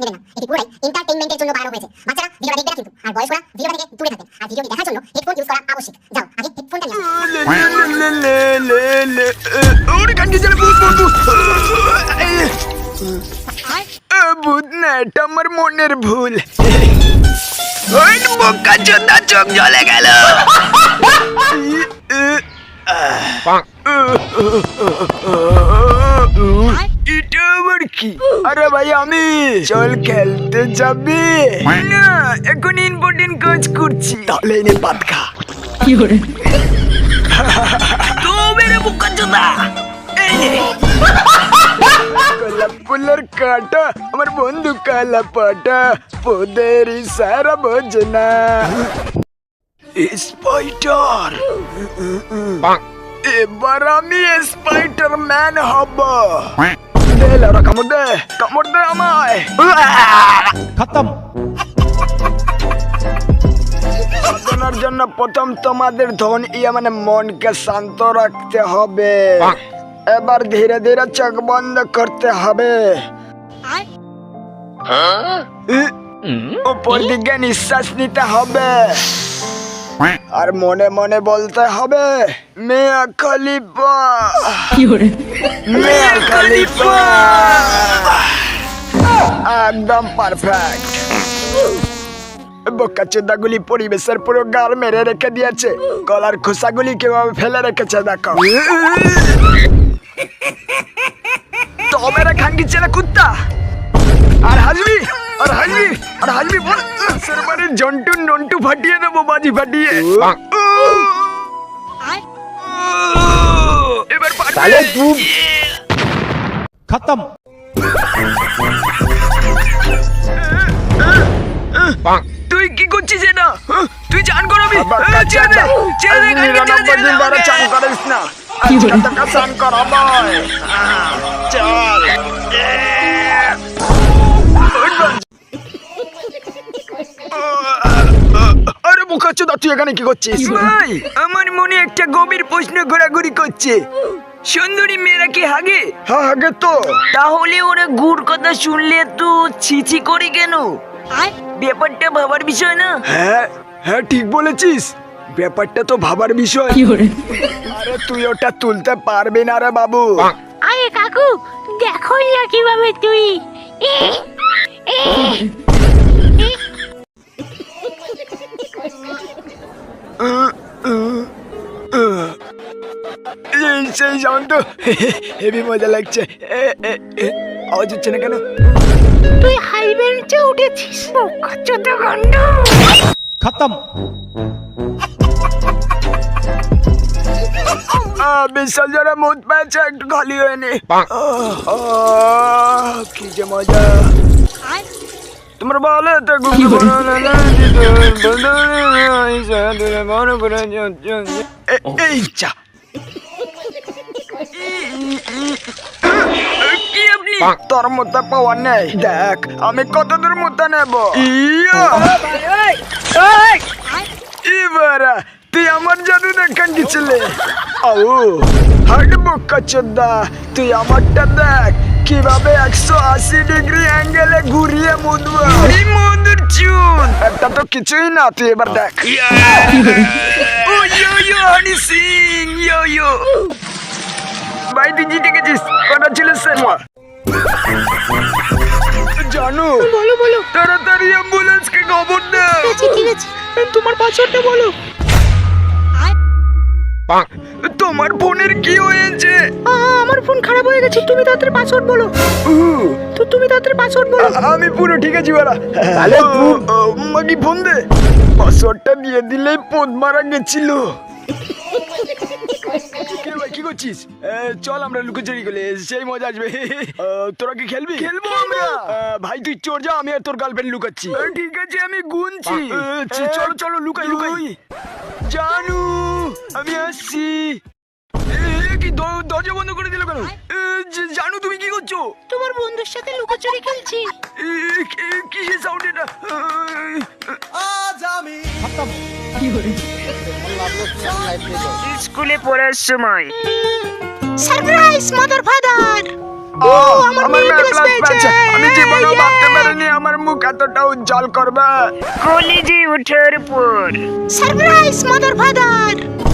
নেবে না। এটি পুরোটাই এন্টারটেইনমেন্টের জন্য বানানো হয়েছে। বাচ্চারা ভিডিওটা দেখবে না কিন্তু। আর বয়স্করা ভিডিওটা থেকে দূরে থাকবেন আর ভিডিওটি দেখার জন্য হেডফোন ইউজ করা আবশ্যক। যাও আগে হেডফোনটা নিয়ে ওরে না এটা আমার মনের ভুল ওই বোকা চোদা চোখ জ্বলে গেল এটা আবার কি? আরে ভাই আমি চল খেলতে যাবি। না এখন ইম্পর্টেন্ট কাজ করছি। তাহলে এনে পাত খা। তো মেরে বোকা চোদা কলাপুলের কাটা আমার বন্ধু কালা পাটা পোদের সারা এবার আমি স্পাইটার ম্যান হব দে লেওরা কামড় দে কামড় দে আমায়। খতম। সাধনার জন্য প্রথম তোমাদের ধন ইয়ে মানে মনকে শান্ত রাখতে হবে। এবার ধীরে ধীরে চোখ বন্ধ করতে হবে। উপর দিকে নিঃশ্বাস নিতে হবে। আর মনে মনে বলতে হবে মেয়া খালিফা। মেয়া খালিফা। একদম পারফেক্ট বোকা চোদাগুলি পরিবেশের পুরো গাল মেরে রেখে দিয়েছে। গলার খোসাগুলি কীভাবে ফেলে রেখেছে দেখো। তবে রে খাঙ্গি কুত্তা আর হাসবি বল। সেরবারে জন্টু নন্টু ফাটিয়ে দেবো বাজি ফাটিয়ে। এবার তাহলে তুই খতম। তুই কি করছিস এটা? হ্যাঁ? তুই চান করবি হ্যাঁ, ছেড়ে ছেড়ে ছেড়ে চান করিস না। চান করাবো চল। আরে বোকাচ্চোদা তুই এখানে কি করছিস? ভাই আমার মনে একটা গভীর প্রশ্ন ঘোরাঘুরি করছে। সুন্দরী মেয়েরা কি হাগে? হ্যাঁ হাগে তো। তাহলে ওরা গুড় কথা শুনলে তো ছিছি করে কেন? ব্যাপারটা ভাবার বিষয় না? হ্যাঁ হ্যাঁ ঠিক বলেছিস। ব্যাপারটা তো ভাবার বিষয়। আরে তুই ওটা তুলতে পারবি না রে বাবু। আরে কাকু দেখো না কীভাবে তুই সেই সাউন্ড হেভি মজা লাগছে। আওয়াজ হচ্ছে না কেন? তুই হাইওয়ে নিচে উঠেছিস। খতম। বিশাল জোরে মুদ পেয়েছে একটু খালি হয়নি কি যে মজা। তোমার বলে এই চা তোর মধ্যে পাওয়া নেই। দেখ আমি কত দূর মধ্যে নেব? ইয়া। এবারা তুই আমার জাদু দেখান গেছিলে। ও হাট বোকা চোদ্দা তুই আমারটা দেখ। কীভাবে একশো আশি ডিগ্রি অ্যাঙ্গেলে ঘুরিয়ে মুদবো? এই চুন। একটা তো কিছুই না তুই এবার দেখ। ও ইয়ো ইয়ো হানি সিং ইয়ো ইয়ো। ভাই তুই জিতে গেছিস। কটা ছিল জানু বলো বলো তাড়াতাড়ি অ্যাম্বুলেন্সকে খবর দাও ঠিক আছে। তোমার পাসওয়ার্ডটা বলো। তোমার ফোনের কি হয়েছে? আমার ফোন খারাপ হয়ে গেছে তুমি তাড়াতাড়ি পাসওয়ার্ড বলো। তো তুমি তাড়াতাড়ি পাসওয়ার্ড বলো। আমি পুরো ঠিক আছি বাড়া। তাহলে মাগি ফোন দে। পাসওয়ার্ডটা দিয়ে দিলেই পোদ মারা গেছিল। কি ভাই, কি করছিস? এ, চল আমরা লুকোচুরি করলে সেই মজা আসবে। তোরা কি খেলবি? খেলব আমরা। ভাই তুই চোর যা আমি আর তোর গার্লফ্রেন্ড লুকাচ্ছি। ঠিক আছে আমি গুনছি। চলো চলো লুকাই লুকাই। জানু আমি আসছি। কি দরজা বন্ধ করে দিল কেন? জানু তুমি কি করছ? তোমার বন্ধুর সাথে লুকোচুরি খেলছি। কি- সাউন্ড এটা? স্কুলে পড়ার সময়। Surprise mother father. ও আমার ক্লাস পেয়েছে। আমি জীবনেও ভাবতে পারিনি এতটা উজ্জ্বল করবে। কলেজে ওঠার পর। Surprise mother father.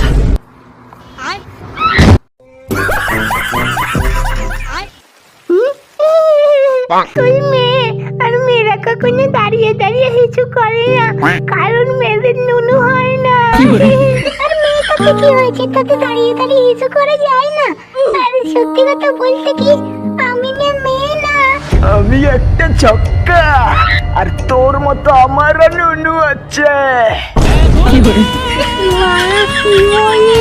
তুই মেয়ে আর মেয়েরা কখনো দাঁড়িয়ে দাঁড়িয়ে হিচু করে না। কারণ মেয়েদের নুনু হয় না। আর কি হয়েছে? তোকে দাঁড়িয়ে দাঁড়িয়ে হিচু করে যায় না। আর সত্যি কথা বলতে কি আমি না মেয়ে না। আমি একটা ছক্কা। আর তোর মতো আমারও নুনু আছে। মা কি বলে?